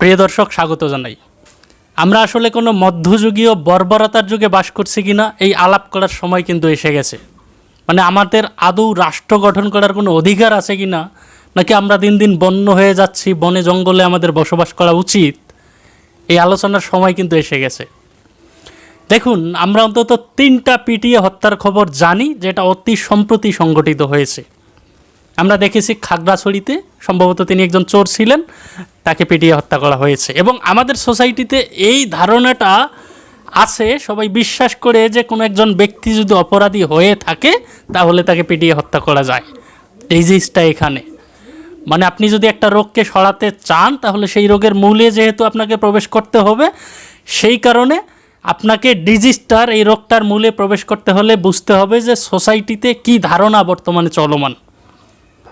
প্রিয় দর্শক, স্বাগত জানাই। আমরা আসলে কোনো মধ্যযুগীয় বর্বরতার যুগে বাস করছি কিনা, এই আলাপ করার সময় কিন্তু এসে গেছে। মানে আমাদের আদৌ রাষ্ট্র গঠন করার কোনো অধিকার আছে কি না নাকি আমরা দিন দিন বন্য হয়ে যাচ্ছি, বনে জঙ্গলে আমাদের বসবাস করা উচিত, এই আলোচনার সময় কিন্তু এসে গেছে। দেখুন, আমরা অন্তত তিনটা পিটিএ হত্যার খবর জানি, যেটা অতি সম্প্রতি সংগঠিত হয়েছে। আমরা দেখেছি খাগড়াছড়িতে, সম্ভবত তিনি একজন চোর ছিলেন তাকে পিটিয়ে হত্যা করা হয়েছে। এবং আমাদের সোসাইটিতে এই ধারণাটা আছে, সবাই বিশ্বাস করে যে কোনো একজন ব্যক্তি যদি অপরাধী হয়ে থাকে, তাহলে তাকে পিটিয়ে হত্যা করা যায়। জিনিসটা এখানে। মানে আপনি যদি একটা রোগকে সরাতে চান, তাহলে সেই রোগের মূলে যেহেতু আপনাকে প্রবেশ করতে হবে, সেই কারণে আপনাকে ডিজিজটার, এই রোগটার মূলে প্রবেশ করতে হলে বুঝতে হবে যে সোসাইটিতে কি ধারণা বর্তমানে চলমান।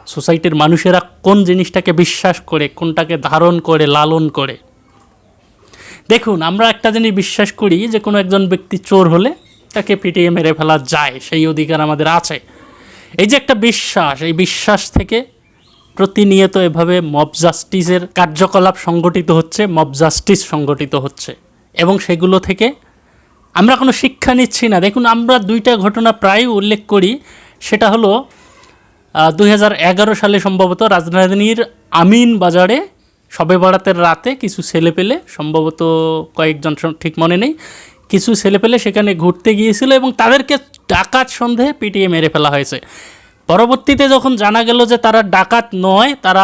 সোসাইটির মানুষেরা কোন জিনিসটাকে বিশ্বাস করে, কোনটাকে ধারণ করে, লালন করে? দেখুন, আমরা একটা জিনিস বিশ্বাস করি যে কোনো একজন ব্যক্তি চোর হলে তাকে পিটিয়ে মেরে ফেলা যায়, সেই অধিকার আমাদের আছে। এই যে একটা বিশ্বাস, এই বিশ্বাস থেকে প্রতিনিয়ত এভাবে মব জাস্টিসের কার্যকলাপ সংগঠিত হচ্ছে, মব জাস্টিস সংগঠিত হচ্ছে। এবং সেগুলো থেকে আমরা কোনো শিক্ষা নিচ্ছি না। দেখুন, আমরা দুইটা ঘটনা প্রায় উল্লেখ করি, সেটা হলো দু হাজার এগারো সালে সম্ভবত রাজধানীর আমিন বাজারে সবে বরাতের রাতে কিছু ছেলে পেলে, সম্ভবত কয়েকজন ঠিক মনে নেই, কিছু ছেলে পেলে সেখানে ঘুরতে গিয়েছিল এবং তাদেরকে ডাকাত সন্দেহে পিটিয়ে মেরে ফেলা হয়েছে। পরবর্তীতে যখন জানা গেল যে তারা ডাকাত নয়, তারা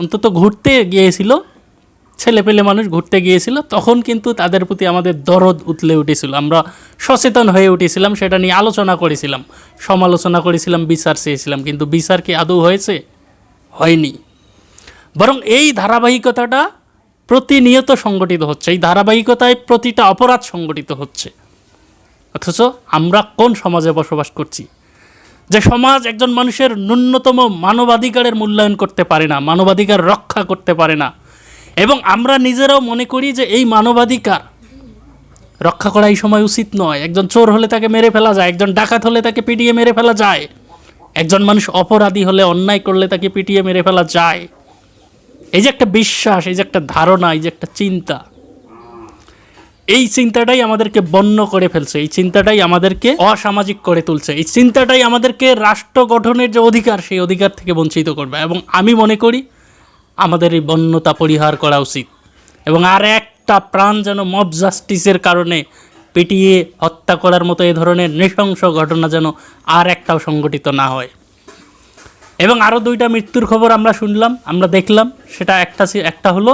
অন্তত ঘুরতে গিয়েছিল ছেলে পেলে মানুষ ঘুরতে গিয়েছিল, তখন কিন্তু তাদের প্রতি আমাদের দরদ উতলে উঠেছিল। আমরা সচেতন হয়ে উঠেছিলাম, সেটা নিয়ে আলোচনা করেছিলাম, সমালোচনা করেছিলাম, বিচার চেয়েছিলাম, কিন্তু বিচার কি আদৌ হয়েছে? হয়নি। বরং এই ধারাবাহিকতাটা প্রতিনিয়ত সংগঠিত হচ্ছে, এই ধারাবাহিকতায় প্রতিটা অপরাধ সংগঠিত হচ্ছে। অথচ আমরা কোন সমাজে বসবাস করছি? যে সমাজ একজন মানুষের ন্যূনতম মানবাধিকারের মূল্যায়ন করতে পারে না, মানবাধিকার রক্ষা করতে পারে না এবং আমরা নিজেরাও মনে করি যে এই মানবাধিকার রক্ষা করা এই সময় উচিত নয়। একজন চোর হলে তাকে মেরে ফেলা যায়, একজন ডাকাত হলে তাকে পিটিয়ে মেরে ফেলা যায়, একজন মানুষ অপরাধী হলে অন্যায় করলে তাকে পিটিয়ে মেরে ফেলা যায়। এই যে একটা বিশ্বাস, এই যে একটা ধারণা, এই যে একটা চিন্তা, এই চিন্তাটাই আমাদেরকে বন্য করে ফেলছে, এই চিন্তাটাই আমাদেরকে অসামাজিক করে তুলছে, এই চিন্তাটাই আমাদেরকে রাষ্ট্র গঠনের যে অধিকার, সেই অধিকার থেকে বঞ্চিত করবে। এবং আমি মনে করি আমাদের এই বন্যতা পরিহার করা উচিত। এবং আর একটা প্রাণ যেন মব জাস্টিসের কারণে পিটিয়ে হত্যা করার মতো এ ধরনের নৃশংস ঘটনা যেন আর একটাও সংগঠিত না হয়। এবং আরও দুইটা মৃত্যুর খবর আমরা শুনলাম, আমরা দেখলাম, সেটা একটা একটা হলো,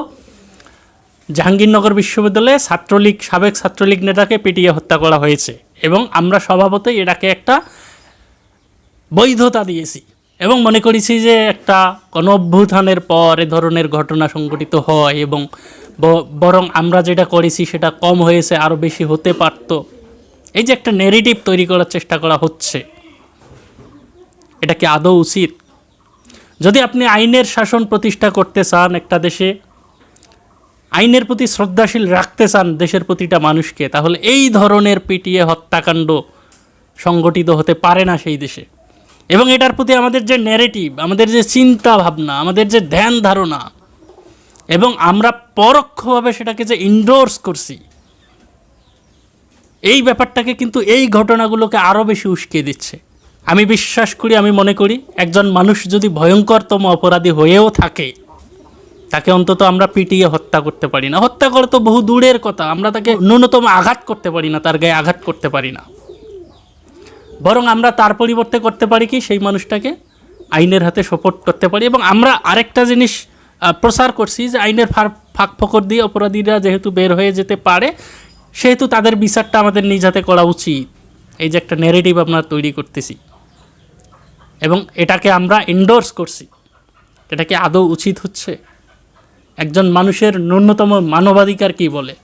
জাহাঙ্গীরনগর বিশ্ববিদ্যালয়ে ছাত্রলীগ, সাবেক ছাত্রলীগ নেতাকে পিটিয়ে হত্যা করা হয়েছে। এবং আমরা স্বভাবতই এটাকে একটা বৈধতা দিয়েছি। এবং মনে করেছি যে একটা গণ অভ্যুত্থানের পর এ ধরনের ঘটনা সংঘটিত হয় এবং বরং আমরা যেটা করেছি সেটা কম হয়েছে আরও বেশি হতে পারত। এই যে একটা নেগেটিভ তৈরি করার চেষ্টা করা হচ্ছে, এটা কি আদৌ উচিত? যদি আপনি আইনের শাসন প্রতিষ্ঠা করতে চান একটা দেশে, আইনের প্রতি শ্রদ্ধাশীল রাখতে চান দেশের প্রতিটা মানুষকে, তাহলে এই ধরনের পিটিয়ে হত্যাকাণ্ড সংগঠিত হতে পারে না সেই দেশে। এবং এটার প্রতি আমাদের যে ন্যারেটিভ আমাদের যে চিন্তা ভাবনা আমাদের যে ধ্যান ধারণা, এবং আমরা পরোক্ষভাবে সেটাকে যে ইন্ডোর্স করছি, এই ব্যাপারটাকে কিন্তু এই ঘটনাগুলোকে আরও বেশি উস্কিয়ে দিচ্ছে। আমি বিশ্বাস করি, আমি মনে করি, একজন মানুষ যদি ভয়ঙ্করতম অপরাধী হয়েও থাকে, তাকে অন্তত আমরা পিটিয়ে হত্যা করতে পারি না। হত্যা করে তো বহু দূরের কথা, আমরা তাকে ন্যূনতম আঘাত করতে পারি না, তার গায়ে আঘাত করতে পারি না। বরং আমরা তার পরিবর্তে করতে পারি কি? সেই মানুষটাকে আইনের হাতে সাপোর্ট করতে পারি। এবং আমরা আরেকটা জিনিস প্রচার করছি যে আইনের ফাঁক ফকর দিয়ে অপরাধীরা যেহেতু বের হয়ে যেতে পারে, সেহেতু তাদের বিচারটা আমাদের নিজ হাতে করা উচিত। এই যে একটা নেগেটিভ আমরা তৈরি করতেছি। এবং এটাকে আমরা ইন্ডোর্স করছি। এটা কি আদৌ উচিত হচ্ছে? একজন মানুষের ন্যূনতম মানবাধিকার কি বলে?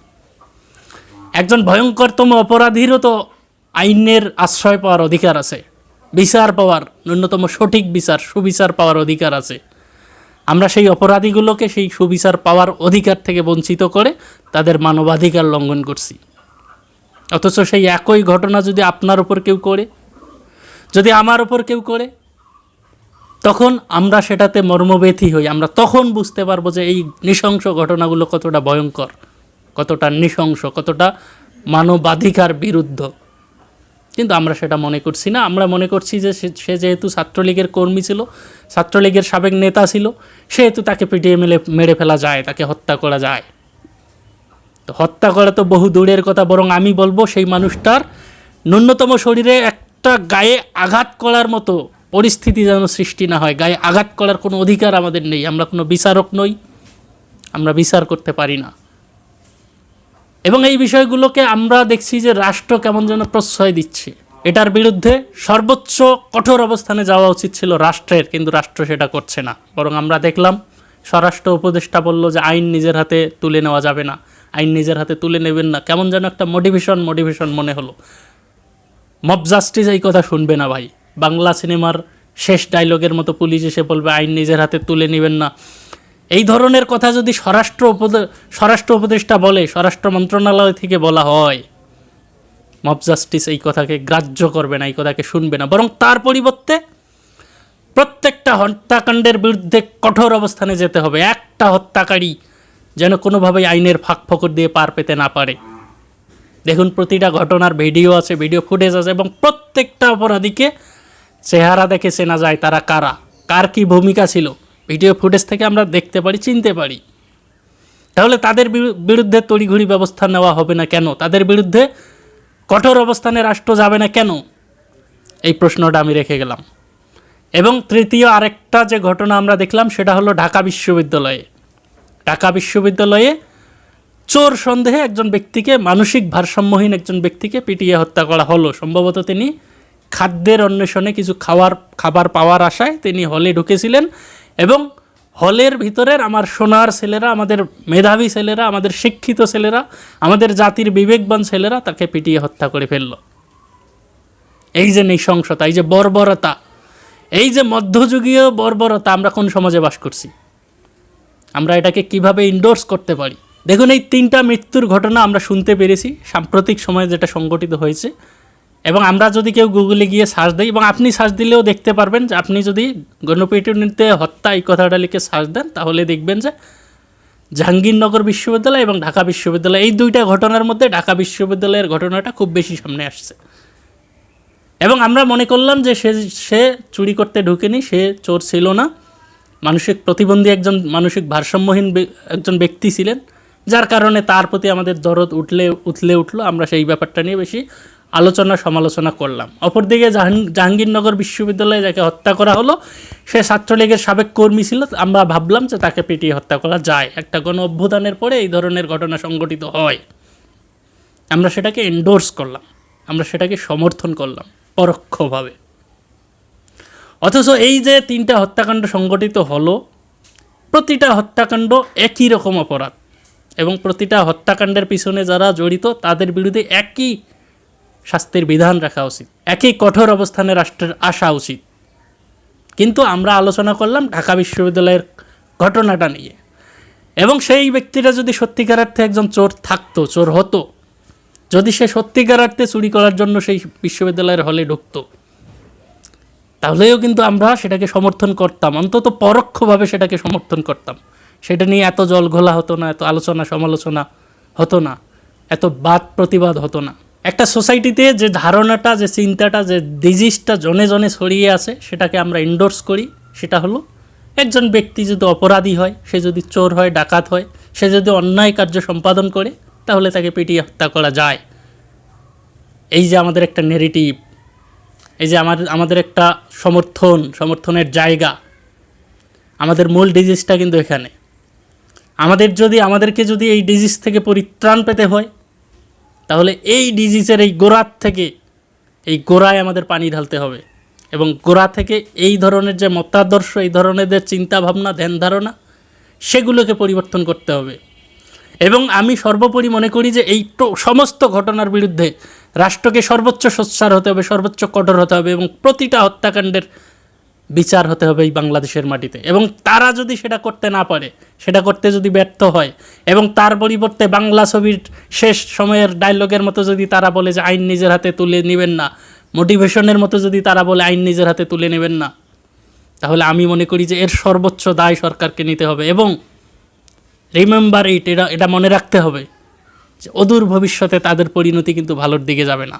একজন ভয়ঙ্করতম অপরাধীরও তো আইনের আশ্রয় পাওয়ার অধিকার আছে। বিচার পাওয়ার, ন্যূনতম সঠিক বিচার, সুবিচার পাওয়ার অধিকার আছে। আমরা সেই অপরাধীগুলোকে সেই সুবিচার পাওয়ার অধিকার থেকে বঞ্চিত করে তাদের মানবাধিকার লঙ্ঘন করছি। অথচ সেই একই ঘটনা যদি আপনার উপর কেউ করে, যদি আমার উপর কেউ করে, তখন আমরা সেটাতে মর্মবেথী হই। আমরা তখন বুঝতে পারব যে এই নৃশংস ঘটনাগুলো কতটা ভয়ঙ্কর, কতটা নৃশংস, কতটা মানবাধিকার বিরুদ্ধ। কিন্তু আমরা সেটা মনে করছি না। আমরা মনে করছি যে সে- যেহেতু ছাত্রলীগের কর্মী ছিল, ছাত্রলীগের সাবেক নেতা ছিল, সেহেতু তাকে পিটিয়ে মেলে মেরে ফেলা যায়, তাকে হত্যা করা যায়। তো হত্যা করা তো বহু দূরের কথা, বরং আমি বলব সেই মানুষটার ন্যূনতম শরীরে একটা গায়ে আঘাত করার মতো পরিস্থিতি যেন সৃষ্টি না হয়। গায়ে আঘাত করার কোনো অধিকার আমাদের নেই। আমরা কোনো বিচারক নই। আমরা বিচার করতে পারি না। এবং এই বিষয়গুলোকে আমরা দেখছি যে রাষ্ট্র কেমন যেন প্রশ্রয় দিচ্ছে। এটার বিরুদ্ধে সর্বোচ্চ কঠোর অবস্থানে যাওয়া উচিত ছিল রাষ্ট্রের, কিন্তু রাষ্ট্র সেটা করছে না। বরং আমরা দেখলাম, স্বরাষ্ট্র উপদেষ্টা বলল যে আইন নিজের হাতে তুলে নেওয়া যাবে না। আইন নিজের হাতে তুলে নেবেন না। কেমন যেন একটা মোটিভেশন মোটিভেশন মনে হলো। মব জাস্টিস এই কথা শুনবে না ভাই। বাংলা সিনেমার শেষ ডায়লগের মতো পুলিশ এসে বলবে, আইন নিজের হাতে তুলে নেবেন না। এই ধরনের কথা যদি স্বরাষ্ট্র উপদে, স্বরাষ্ট্র উপদেষ্টা বলে, স্বরাষ্ট্র মন্ত্রণালয় থেকে বলা হয় মব জাস্টিস এই কথাকে গ্রাহ্য করবে না, এই কথাকে শুনবে না। বরং তার পরিবর্তে প্রত্যেকটা হত্যাকাণ্ডের বিরুদ্ধে কঠোর অবস্থানে যেতে হবে। একটা হত্যাকারী যেন কোনোভাবেই আইনের ফাঁক ফকর দিয়ে পার পেতে না পারে। দেখুন, প্রতিটা ঘটনার ভিডিও আছে, ভিডিও ফুটেজ আছে, এবং প্রত্যেকটা অপরাধীকে চেহারা দেখে চেনা যায় তারা কারা, কার কি ভূমিকা ছিল। ভিডিও ফুটেজ থেকে আমরা দেখতে পারি, চিনতে পারি। তাহলে তাদের বিরু- বিরুদ্ধে তড়িঘড়ি ব্যবস্থা নেওয়া হবে না কেন? তাদের বিরুদ্ধে কঠোর অবস্থানে রাষ্ট্র যাবে না কেন? এই প্রশ্নটা আমি রেখে গেলাম। এবং তৃতীয় আরেকটা যে ঘটনা আমরা দেখলাম, সেটা হলো ঢাকা বিশ্ববিদ্যালয়ে। ঢাকা বিশ্ববিদ্যালয়ে চোর সন্দেহে একজন ব্যক্তিকে, মানসিক ভারসাম্যহীন একজন ব্যক্তিকে পিটিয়ে হত্যা করা হলো। সম্ভবত তিনি খাদ্যের অন্বেষণে কিছু খাওয়ার, খাবার পাওয়ার আশায় তিনি হলে ঢুকেছিলেন এবং হলের ভিতরের আমার সোনার ছেলেরা, আমাদের মেধাবী ছেলেরা, আমাদের শিক্ষিত ছেলেরা, আমাদের জাতির বিবেকবান ছেলেরা তাকে পিটিয়ে হত্যা করে ফেলল। এই যে নৃশংসতা, এই যে বর্বরতা, এই যে মধ্যযুগীয় বর্বরতা, আমরা কোন সমাজে বাস করছি? আমরা এটাকে কীভাবে ইন্ডোর্স করতে পারি? দেখুন, এই তিনটা মৃত্যুর ঘটনা আমরা শুনতে পেরেছি। সাম্প্রতিক সময়ে যেটা সংঘটিত হয়েছে এবং আমরা যদি কেউ গুগলে গিয়ে সার্চ দিই এবং আপনি সার্চ দিলেও দেখতে পারবেন যে আপনি যদি গণপিটুনিতে হত্যা এই কথাটা লিখে সার্চ দেন, তাহলে দেখবেন যে জাহাঙ্গীরনগর বিশ্ববিদ্যালয় এবং ঢাকা বিশ্ববিদ্যালয়, এই দুইটা ঘটনার মধ্যে ঢাকা বিশ্ববিদ্যালয়ের ঘটনাটা খুব বেশি সামনে আসছে। এবং আমরা মনে করলাম যে সে সে চুরি করতে ঢুকেনি, সে চোর ছিল না। মানসিক প্রতিবন্ধী একজন, মানসিক ভারসাম্যহীন একজন ব্যক্তি ছিলেন, যার কারণে তার প্রতি আমাদের দরদ উঠলে উঠলে উঠল। আমরা সেই ব্যাপারটা নিয়ে বেশি আলোচনা সমালোচনা করলাম। অপরদিকে জাহাঙ্গীরনগর বিশ্ববিদ্যালয়ে যাকে হত্যা করা হলো, সে ছাত্রলীগের সাবেক কর্মী ছিল, আমরা ভাবলাম যে তাকে পিটিয়ে হত্যা করা যায়। একটা গণ অভ্যুত্থানের পরে এই ধরনের ঘটনা সংঘটিত হয়। আমরা সেটাকে এন্ডোর্স করলাম। আমরা সেটাকে সমর্থন করলাম, পরোক্ষভাবে। অথচ এই যে তিনটা হত্যাকাণ্ড সংঘটিত হলো, প্রতিটা হত্যাকাণ্ড একই রকম অপরাধ। এবং প্রতিটা হত্যাকাণ্ডের পিছনে যারা জড়িত, তাদের বিরুদ্ধে একই শাস্তির বিধান রাখা উচিত। একই কঠোর অবস্থানে রাষ্ট্রের আসা উচিত। কিন্তু আমরা আলোচনা করলাম ঢাকা বিশ্ববিদ্যালয়ের ঘটনাটা নিয়ে। এবং সেই ব্যক্তিটা যদি সত্যিকারার্থে একজন চোর থাকতো, চোর হতো, যদি সে সত্যিকারার্থে চুরি করার জন্য সেই বিশ্ববিদ্যালয়ের হলে ঢুকতো, তাহলেও কিন্তু আমরা সেটাকে সমর্থন করতাম, অন্তত পরোক্ষভাবে সেটাকে সমর্থন করতাম। সেটা নিয়ে এত জল ঘোলা হতো না, এত আলোচনা সমালোচনা হতো না, এত বাদ প্রতিবাদ হতো না। একটা সোসাইটিতে যে ধারণাটা, যে চিন্তাটা, যে ডিজিজটা জনে জনে ছড়িয়ে আছে, সেটাকে আমরা ইন্ডোর্স করি। সেটা হলো, একজন ব্যক্তি যদি অপরাধী হয়, সে যদি চোর হয়, ডাকাত হয়, সে যদি অন্যায় কার্য সম্পাদন করে, তাহলে তাকে পিটিয়ে হত্যা করা যায়। এই যে আমাদের একটা নেগেটিভ এই যে আমার, আমাদের একটা সমর্থন, সমর্থনের জায়গা, আমাদের মূল ডিজিজটা কিন্তু এখানে। আমাদের যদি, আমাদেরকে যদি এই ডিজিজ থেকে পরিত্রাণ পেতে হয় তাহলে এই ডিজিজের এই গোড়ার থেকে, এই গোড়ায় আমাদের পানি ঢালতে হবে। এবং গোড়া থেকে এই ধরনের যে মতাদর্শ, এই ধরনের যে চিন্তা ভাবনা ধ্যান ধারণা, সেগুলোকে পরিবর্তন করতে হবে। এবং আমি সর্বোপরি মনে করি যে এই সমস্ত ঘটনার বিরুদ্ধে রাষ্ট্রকে সর্বোচ্চ সোচ্চার হতে হবে, সর্বোচ্চ কঠোর হতে হবে এবং প্রতিটা হত্যাকাণ্ডের বিচার হতে হবে এই বাংলাদেশের মাটিতে। এবং তারা যদি সেটা করতে না পারে, সেটা করতে যদি ব্যর্থ হয়, এবং তার পরিবর্তে বাংলা ছবির শেষ সময়ের ডায়লগের মতো যদি তারা বলে যে আইন নিজের হাতে তুলে নেবেন না মোটিভেশনের মতো যদি তারা বলে আইন নিজের হাতে তুলে নেবেন না, তাহলে আমি মনে করি যে এর সর্বোচ্চ দায় সরকারকে নিতে হবে। এবং রিমেম্বার ইট এটা এটা মনে রাখতে হবে যে অদূর ভবিষ্যতে তাদের পরিণতি কিন্তু ভালোর দিকে যাবে না।